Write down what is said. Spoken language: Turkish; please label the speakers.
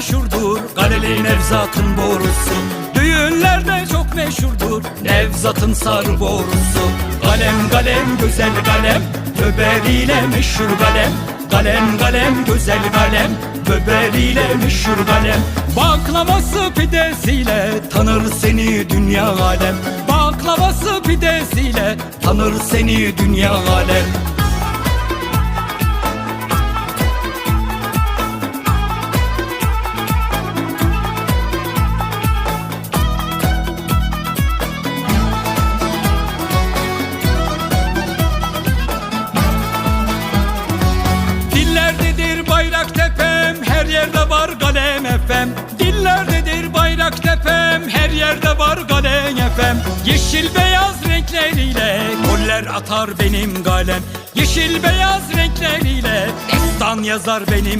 Speaker 1: meşhurdur. Galeli Nevzat'ın borusu. Düğünlerde çok meşhurdur. Nevzat'ın sarı borusu. Kalem kalem güzel kalem Böberiyle meşhur kalem Kalem kalem güzel kalem Böberiyle meşhur kalem Baklavası pidesiyle Tanır seni dünya alem. Baklavası pidesiyle Tanır seni dünya alem efem. Yeşil beyaz renkleriyle goller atar benim galem. Yeşil beyaz renkleriyle destan yazar benim